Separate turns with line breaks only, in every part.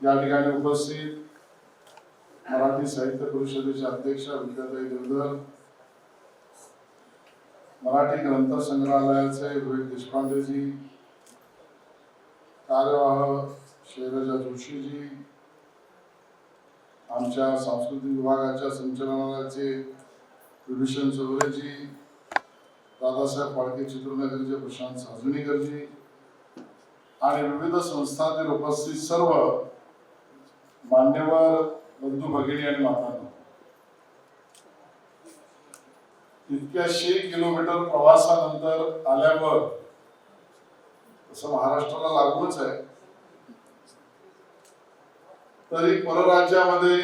या ठिकाणी उपस्थित मराठी साहित्य परिषदेचे अध्यक्ष विद्याताई देवधर मराठी ग्रंथ संग्रहालयाचे रोहित देशपांडेजी कार्यवाह शैलजा जोशीजी आमच्या सांस्कृतिक विभागाच्या संचालनालयाचे विभीषण चौधरीजी दादासाहेब फाळके चित्रनगरचे प्रशांत साजणीकरजी आणि विविध संस्थांतील उपस्थित सर्व मान्यवर बंधू भगिनी आणि मातांनो इतक्याशे किलोमीटर प्रवासानंतर आल्यावर तसं महाराष्ट्राला लागूनच आहे. तरी परराज्यामध्ये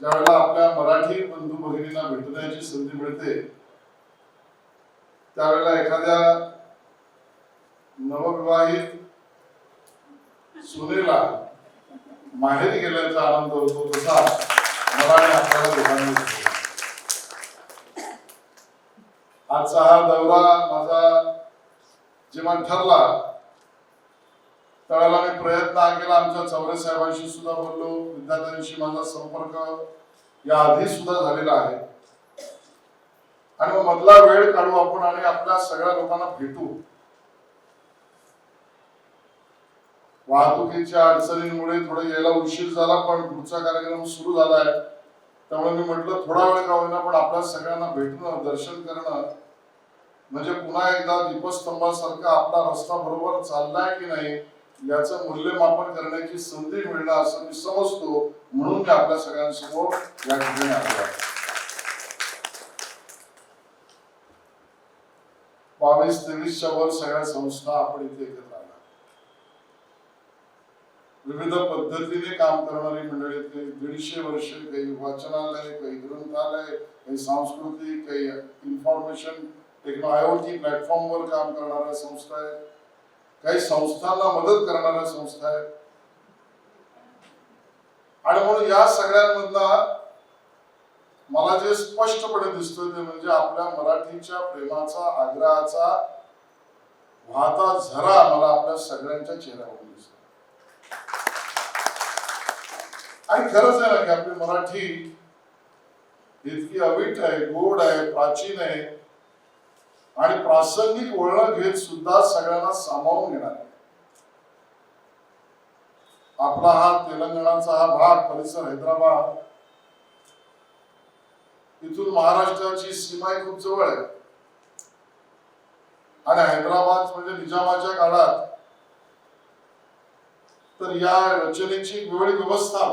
ज्यावेळेला आपल्या मराठी बंधू भगिनींना भेटण्याची संधी मिळते त्यावेळेला एखाद्या नवविवाहित सुनेला माहेरी गेल्याचा आनंद होतो तसा मला आणि आपल्याला दोघांना आजचा हा दौरा माझा जेव्हा ठरला. त्यावेळेला मी प्रयत्न हा केला आमच्या चौरे साहेबांशी सुद्धा बोललो. विद्यार्थ्यांशी माझा संपर्क या आधी सुद्धा झालेला आहे. आणि मग मधला वेळ काढू आपण आणि आपल्या सगळ्या लोकांना भेटू. वाहतुकीच्या अडचणींमुळे थोडं यायला उशीर झाला पण पुढचा कार्यक्रम सुरू झालाय. त्यामुळे मी म्हटलं थोडा वेळ का होईना पण आपल्या सगळ्यांना भेटणं दर्शन करणं म्हणजे पुन्हा एकदा दीपस्तंभासारखा आपला रस्ता बरोबर चाललाय की नाही याचं मूल्यमापन करण्याची संधी मिळणार असं मी समजतो. म्हणून मी आपल्या सगळ्यांसमोर या ठिकाणी आलो आहे. बावीस तेवीसच्या वर सगळ्या संस्था आपण इथे एकत्र विविध पद्धतीने काम करणारी मंडळी आहेत. काही दीडशे वर्ष काही वाचनालय काही ग्रंथालय काही सांस्कृतिक काही इन्फॉर्मेशन टेक्नो आयओटी प्लॅटफॉर्मवर काम करणाऱ्या संस्था आहेत. काही संस्थांना मदत करणाऱ्या संस्था आहेत. आणि म्हणून या सगळ्यांमधला मला जे स्पष्टपणे दिसतोय ते म्हणजे आपल्या मराठीच्या प्रेमाचा आग्रहाचा वाहता झरा मला आपल्या सगळ्यांच्या चेहऱ्यावर दिसतो आणि खरंच आहे ना की आपली मराठी इतकी अवीट आहे गोड आहे प्राचीन आहे. आणि प्रासंगिक वळण घेत सुद्धा सगळ्यांना सामावून घेणार आहे. आपला हा तेलंगणाचा हा भाग परिसर हैदराबाद इथून महाराष्ट्राची सीमा ही खूप जवळ आहे. आणि हैदराबाद म्हणजे निजामाच्या काळात तर या रचनेची वेगळी व्यवस्था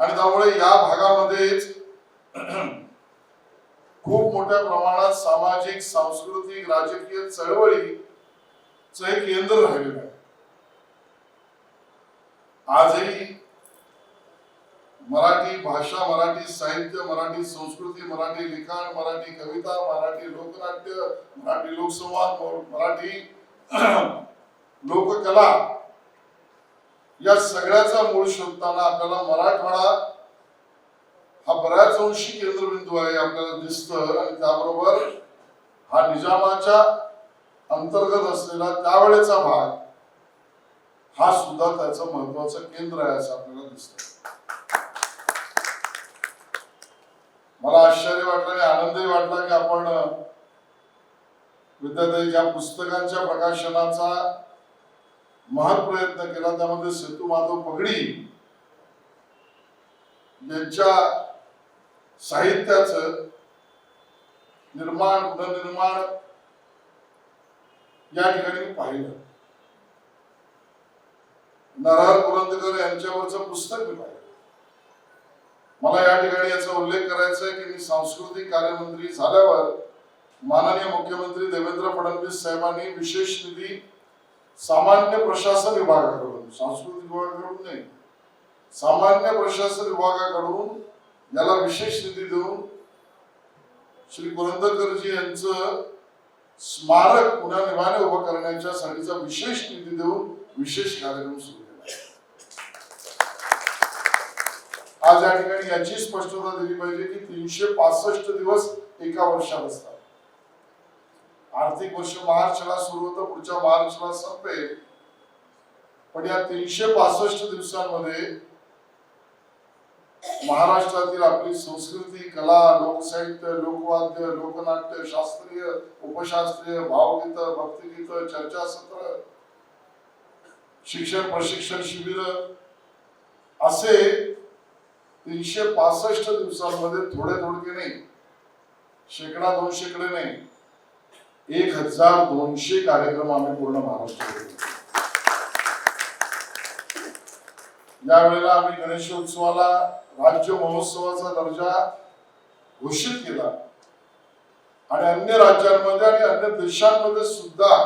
आणि त्यामुळे या भागामध्येच खूप मोठ्या प्रमाणात सामाजिक सांस्कृतिक राजकीय चळवळीचं हे केंद्र राहिलेलं आहे. आजही मराठी भाषा मराठी साहित्य मराठी संस्कृती मराठी लिखाण मराठी कविता मराठी लोकनाट्य मराठी लोकसंवाद मराठी लोककला या सगळ्याचा मूळ शोधताना आपल्याला मराठवाडा हा बऱ्याच अंशी केंद्रबिंदू आहे आपल्याला दिसत आणि त्याबरोबर हा निजामाच्या अंतर्गत असलेला त्यावेळेचा भाग हा सुद्धा त्याचं महत्वाचं केंद्र आहे असं आपल्याला दिसत मला आश्चर्य वाटलं आणि आनंदही वाटला की आपण विद्यार्थी ज्या पुस्तकांच्या प्रकाशनाचा महान प्रयत्न केला. त्यामध्ये सेतू माधव पगडी यांच्या साहित्याच निर्माण पुनर्निर्माण या ठिकाणी पाहिलं. नारायण पुरंदकर यांच्यावरचं पुस्तक मी पाहिलं. मला या ठिकाणी याचा उल्लेख करायचा आहे की मी सांस्कृतिक कार्यमंत्री झाल्यावर माननीय मुख्यमंत्री देवेंद्र फडणवीस साहेबांनी विशेष निधी सामान्य प्रशासन विभागाकडून सांस्कृतिक विभागाकडून नाही. सामान्य प्रशासन विभागाकडून याला विशेष निधी देऊन श्री पुरंदरकरजी यांचं स्मारक पुन्हा निवाने उभं करण्याच्या साठीचा विशेष निधी देऊन विशेष कार्यक्रम सुरू केला. आज या ठिकाणी याची स्पष्टता दिली पाहिजे की तीनशे पासष्ट दिवस एका वर्षात असतात. आर्थिक वर्ष मार्चला सुरू होतं पुढच्या मार्चला संपेल. पण या तीनशे पासष्ट दिवसांमध्ये महाराष्ट्रातील आपली संस्कृती कला लोकसाहित्य लोकवाद्य लोकनाट्य शास्त्रीय उपशास्त्रीय भावगीत भक्तिगीत चर्चासत्र शिक्षण प्रशिक्षण शिबिर असे तीनशे पासष्ट दिवसांमध्ये थोडे थोडके नाही. शेकडा दोन शेकडे नाही. एक हजार दोनशे कार्यक्रम आम्ही पूर्ण महाराष्ट्रात यावेळेला आम्ही गणेशोत्सवाला राज्य महोत्सवाचा दर्जा घोषित केला. आणि अन्य राज्यांमध्ये आणि अन्य देशांमध्ये सुद्धा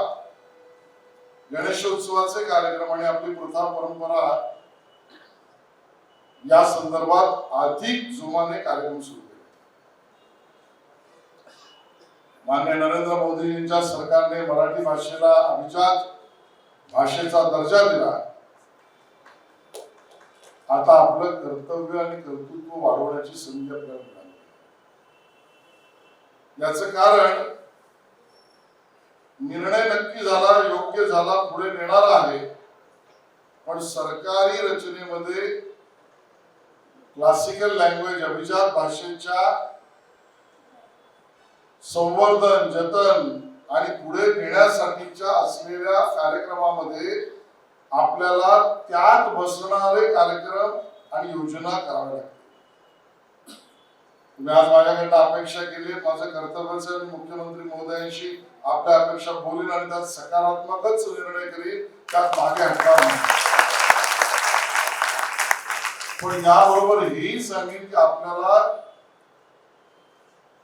गणेशोत्सवाचे कार्यक्रम आणि आपली प्रथा परंपरा या संदर्भात अधिक जोमाने कार्यक्रम सुरू केले मान्य नरेंद्र मोदींच्या सरकारने मराठी भाषेला अभिजात भाषेचा दर्जा दिला. आता आपलं कर्तव्य आणि कर्तृत्व वाढवण्याची संधी आपल्याला मिळाली. याच कारण निर्णय नक्की झाला योग्य झाला पुढे नेणार आहे. पण सरकारी रचनेमध्ये क्लासिकल लँग्वेज अभिजात भाषेच्या संवर्धन जतन आणि पुढे नेण्यासाठीच्या असलेल्या कार्यक्रमामध्ये आपल्याला त्यात बसणारे कार्यक्रम आणि योजना कराव्या लागतील. तुम्ही आज माझ्याकडनं अपेक्षा केली माझं कर्तव्यच आहे मुख्यमंत्री महोदयांशी आपल्या अपेक्षा बोलीन आणि त्यात सकारात्मकच निर्णय करीन. त्यात मागे हटणार नाही. पण याबरोबर ही सांगेन की आपल्याला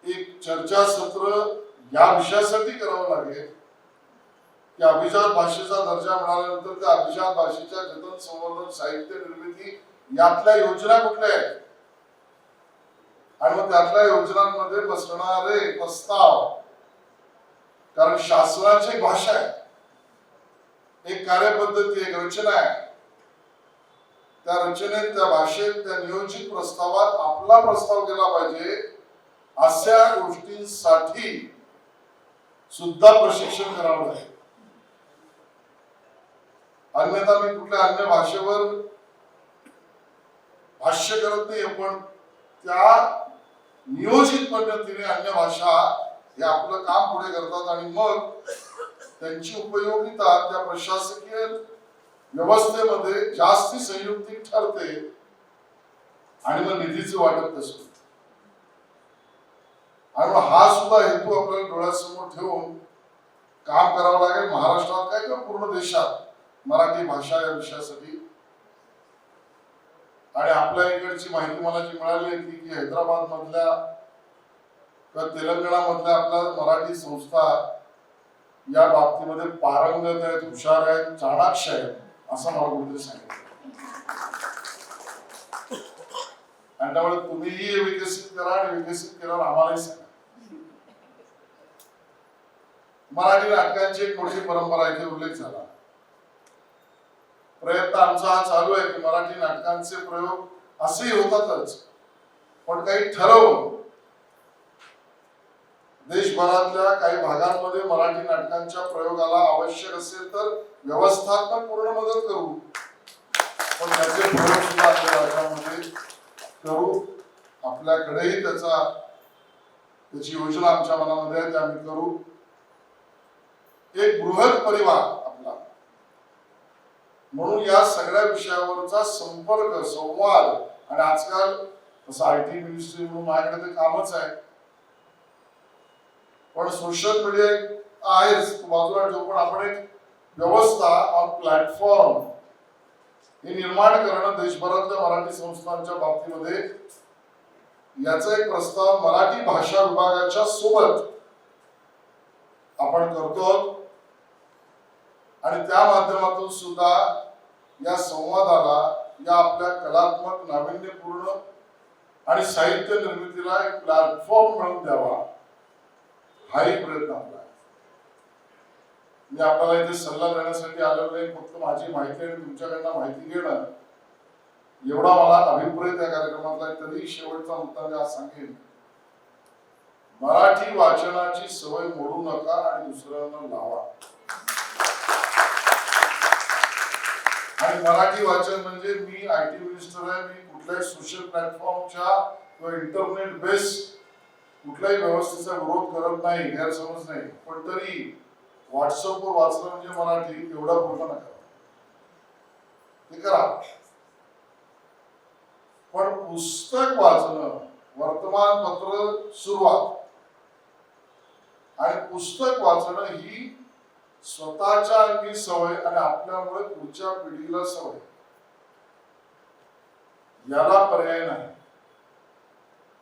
एक चर्चासत्र या विषयासाठी करावं लागेल. की अभिजात भाषेचा दर्जा मिळाल्यानंतर त्या अभिजात भाषेच्या जतन संवर्धन साहित्य निर्मिती यातल्या योजना कुठल्या आहेत? आणि मग त्यातल्या योजनांमध्ये बसणारे प्रस्ताव कारण शासनाची भाषा आहे. एक कार्यपद्धती एक रचना आहे. त्या रचनेत त्या भाषेत त्या नियोजित प्रस्तावात आपला प्रस्ताव केला पाहिजे. अशा गोष्टींसाठी सुद्धा प्रशिक्षण करावं लागेल. अन्यथा मी कुठल्या अन्य भाषेवर भाष्य करत नाही पण त्या नियोजित पद्धतीने अन्य भाषा हे आपलं काम पुढे करतात आणि मग त्यांची उपयोगिता त्या प्रशासकीय व्यवस्थेमध्ये जास्ती संयुक्तिक ठरते आणि मग निधीचं वाटप तसं आणि मग हा सुद्धा हेतू आपल्याला डोळ्यासमोर ठेवून काम करावं लागेल. महाराष्ट्रात काय किंवा पूर्ण देशात मराठी भाषा या विषयासाठी. आणि आपल्या इकडची माहिती मला जी मिळाली आहे की हैदराबाद मधल्या किंवा तेलंगणा मधल्या आपल्या मराठी संस्था या बाबतीमध्ये पारंगत आहेत हुशार आहेत चाणाक्ष आहेत असं मला कुठेतरी सांगितलं. आणि त्यामुळे तुम्हीही विकसित करा आणि विकसित केल्यावर आम्हालाही सांगा. मराठी नाटकांची एक मोठी परंपरा इथे उल्लेख झाला. प्रयत्न आमचा हा चालू आहे की मराठी नाटकांचे प्रयोग असेही होतातच पण काही ठरवून देशभरातल्या काही भागांमध्ये मराठी नाटकांच्या प्रयोगाला आवश्यक असेल तर व्यवस्थात्मक पूर्ण मदत करू. पण त्याचे प्रयोग सुद्धा आपल्या राज्यामध्ये करू. आपल्याकडेही त्याचा त्याची योजना आमच्या मनामध्ये आहे ते आम्ही करू. एक बृहत परिवार आपला. म्हणून या सगळ्या विषयावरचा संपर्क संवाद आणि आजकाल तसं आय टी मिनिस्ट्री म्हणून माझ्याकडे ते कामच आहे. पण सोशल मीडिया आहेच. बाजूला ठेवू पण आपण एक व्यवस्था ऑन प्लॅटफॉर्म हे निर्माण करणं देशभरातल्या मराठी संस्थांच्या बाबतीमध्ये याचा एक प्रस्ताव मराठी भाषा विभागाच्या सोबत आपण करतो. आणि त्या माध्यमातून सुद्धा या संवादाला या आपल्या कलात्मक नाविन्यपूर्ण आणि साहित्य निर्मितीला एक प्लॅटफॉर्म मिळवून द्यावा हाही प्रयत्न आपला मी आपल्याला इथे सल्ला देण्यासाठी आलेलो नाही फक्त माझी माहिती आणि तुमच्याकडनं माहिती घेणं. एवढा मला अभिप्राय त्या कार्यक्रमातला आहे. तरी शेवटचा मुद्दा मी आज सांगेन. मराठी वाचनाची सवय मोडू नका आणि दुसऱ्यांना लावा. आणि मराठी वाचन म्हणजे मी आय टी मिनिस्टर आहे मी कुठल्याही सोशल प्लॅटफॉर्मच्या किंवा इंटरनेट बेस कुठल्याही व्यवस्थेचा विरोध करत नाही गैरसमज नाही. पण तरी व्हॉट्सअपवर वाचलं म्हणजे मराठी एवढा पूर्ण नका ते करा. पण पुस्तक वाचणं वर्तमानपत्र सुरुवात. आणि पुस्तक वाचणं ही स्वतःच्या अंगी सवय आणि आपल्यामुळे पुढच्या पिढीला सवय. याला पर्याय नाही.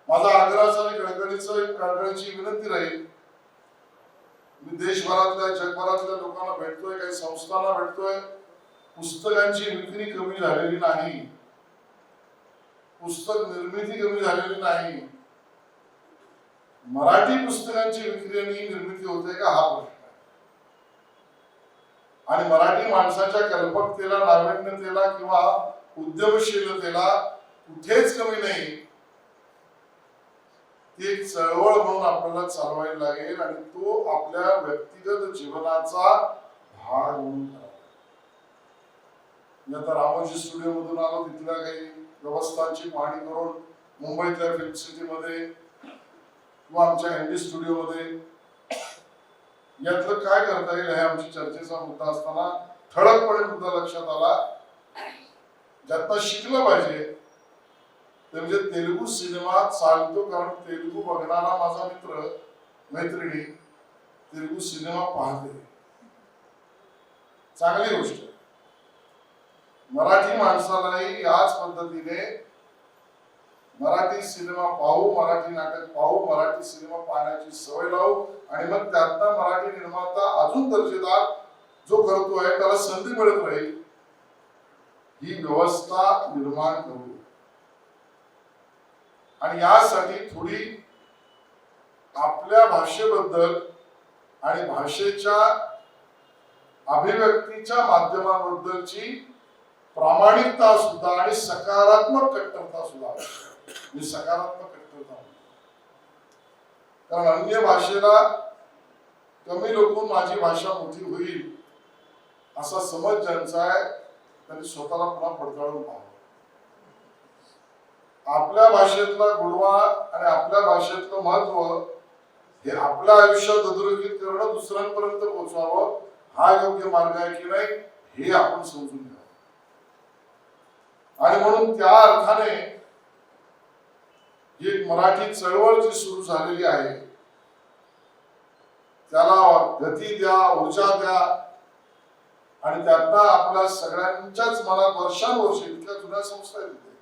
माझा आग्रहाचा आणि कळकळीचं एक कळकळीची विनंती राहील. मी देशभरातल्या जगभरातल्या लोकांना भेटतोय काही संस्थांना भेटतोय. पुस्तकांची विक्री कमी झालेली नाही. पुस्तक निर्मिती कमी झालेली नाही. मराठी पुस्तकांची विक्री आणि निर्मिती होते का? हा प्रश्न. आणि मराठी माणसाच्या कल्पकतेला नाविन्यतेला किंवा उद्यमशीलतेला कुठेच कमी नाही. ती एक चळवळ म्हणून आपल्याला चालवायला लागेल आणि तो आपल्या व्यक्तिगत जीवनाचा भाग म्हणून मी आता रामोजी स्टुडिओ मधून आलो तिथल्या काही व्यवस्थांची पाहणी करून मुंबईतल्या फिल्म सिटीमध्ये किंवा आमच्या हिंदी स्टुडिओमध्ये यातलं काय करता येईल हे आमची चर्चेचा मुद्दा असताना ठळकपणे मुद्दा लक्षात आला. ज्यांना शिकलं पाहिजे ते म्हणजे तेलुगू सिनेमा चालतो कारण तेलुगू बघणारा माझा मित्र मैत्रिणी तेलुगू सिनेमा पाहते. चांगली गोष्ट. मराठी माणसालाही याच पद्धतीने मराठी सिनेमा पाहू मराठी नाटक पाहू मराठी सिनेमा पाहण्याची सवय लावू आणि मग त्यातनं मराठी निर्माता अजून दर्जेदार जो करतोय त्याला संधी मिळत राहील. ही व्यवस्था निर्माण करू. आणि यासाठी थोडी आपल्या भाषेबद्दल आणि भाषेच्या अभिव्यक्तीच्या माध्यमांबद्दलची प्रामाणिकता सुद्धा आणि सकारात्मक कट्टरता सुद्धा आवश्यक ही सकारात्मक कट्टरता कारण अन्य भाषेला कमी लोकून माझी भाषा मोठी होईल असा समज ज्यांचा आहे त्यांनी स्वतःला पुन्हा पडताळून पाहावं. आपल्या भाषेतला गुणवा आणि आपल्या भाषेतलं महत्त्व हे आपल्या आयुष्यात अधोरेखित करणं दुसऱ्यांपर्यंत पोहोचवावं हा योग्य मार्ग आहे की नाही हे आपण समजून घ्यावं. आणि म्हणून त्या अर्थाने ही एक मराठी चळवळ जी सुरू झालेली आहे त्याला गती द्या ऊर्जा द्या. आणि त्यांना आपल्या सगळ्यांच्याच मनात वर्षानुवर्ष इतक्या जुन्या संस्था आहेत तिथे.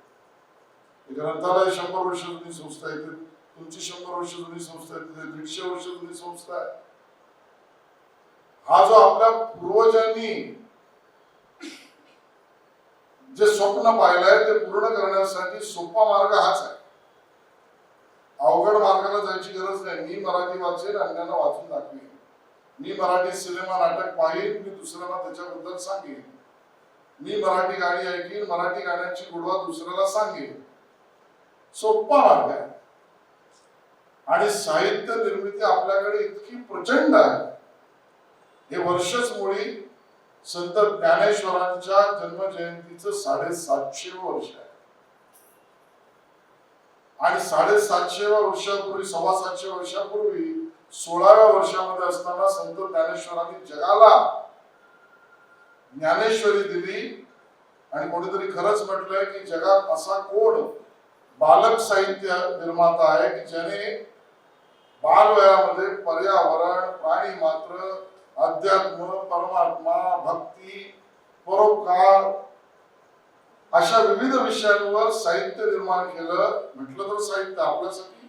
ग्रंथालय शंभर वर्ष जुनी संस्था आहे तुमची शंभर वर्ष जुनी संस्था आहे तिथे दीडशे वर्ष जुनी संस्था आहे. हा जो आपल्या पूर्वजांनी जे स्वप्न पाहिलंय ते पूर्ण करण्यासाठी सोपा मार्ग हाच आहे. अवघड मार्गाला जायची गरज नाही. मी मराठी वाचेल अन्यांना वाचून दाखवेन. मी मराठी सिनेमा नाटक पाहिन मी दुसऱ्यांना त्याच्याबद्दल सांगेन. मी मराठी गाणी ऐकीन मराठी गाण्याची गुडवा दुसऱ्याला सांगेन. सोपा मार्ग आहे. आणि साहित्य निर्मिती आपल्याकडे इतकी प्रचंड आहे. हे वर्षच मुळी संत ज्ञानेश्वरांच्या जन्मजयंतीचं साडेसातशे वर्ष आहे. आणि साडेसातशे वर्षापूर्वी सव्वा सातशे वर्षापूर्वी सोळाव्या वर्षामध्ये असताना संत ज्ञानेश्वरांनी जगाला ज्ञानेश्वरी दिली. आणि कोणीतरी खरंच म्हटलंय की जगात असा कोण बालक साहित्य निर्माता आहे की ज्याने बालवयामध्ये पर्यावरण प्राणी मात्र अध्यात्म परमात्मा भक्ती परोपकार अशा विविध विषयांवर साहित्य निर्माण केलं म्हटलं तर साहित्य आपल्यासाठी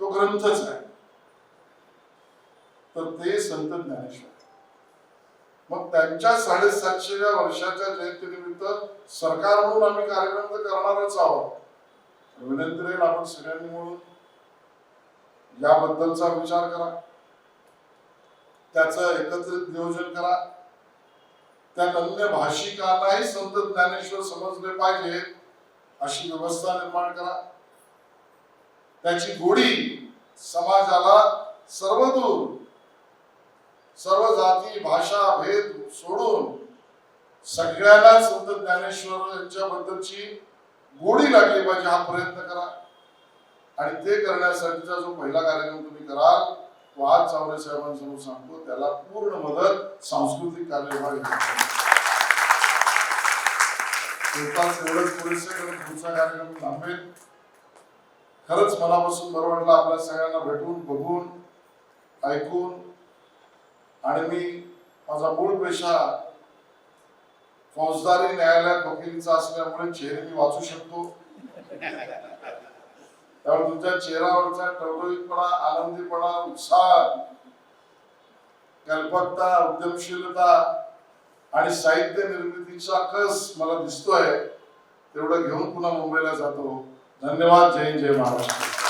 तो ग्रंथच आहे. तर ते संत ज्ञानेश्वर. मग त्यांच्या साडेसातशेव्या वर्षाच्या जयंतीनिमित्त सरकार म्हणून आम्ही कार्यक्रम तर करणारच आहोत. विनंती राहील आपण सगळ्यांनी म्हणून याबद्दलचा विचार करा. त्याचं एकत्रित नियोजन करा. त्या अन्य भाषिकांनाही संत ज्ञानेश्वर समजले पाहिजे अशी व्यवस्था निर्माण करा. त्याची गोडी समाजाला सर्वदूर सर्व जाती भाषा भेद सोडून सगळ्यांना संत ज्ञानेश्वर यांच्या बद्दलची गोडी लागली पाहिजे हा प्रयत्न करा. आणि ते करण्यासाठीचा जो पहिला कार्यक्रम तुम्ही कराल तो आज चावरे साहेबांसमोर सांगतो त्याला पूर्ण मदत सांस्कृतिक कार्य पुढचा कार्यक्रम थांबेल. खरंच मनापासून बरं वाटलं आपल्या सगळ्यांना भेटून बघून ऐकून. आणि मी माझा मूळ पेशा फौजदारी न्यायालयात वकिलीचा असल्यामुळे चेहरे मी वाचू शकतो. त्यामुळे तुमच्या चेहऱ्यावरचा टवटवीतपणा आनंदीपणा उत्साह कल्पकता उद्यमशीलता आणि साहित्य निर्मितीचा कस मला दिसतोय तेवढं घेऊन पुन्हा मुंबईला जातो. धन्यवाद. जय जय महाराष्ट्र.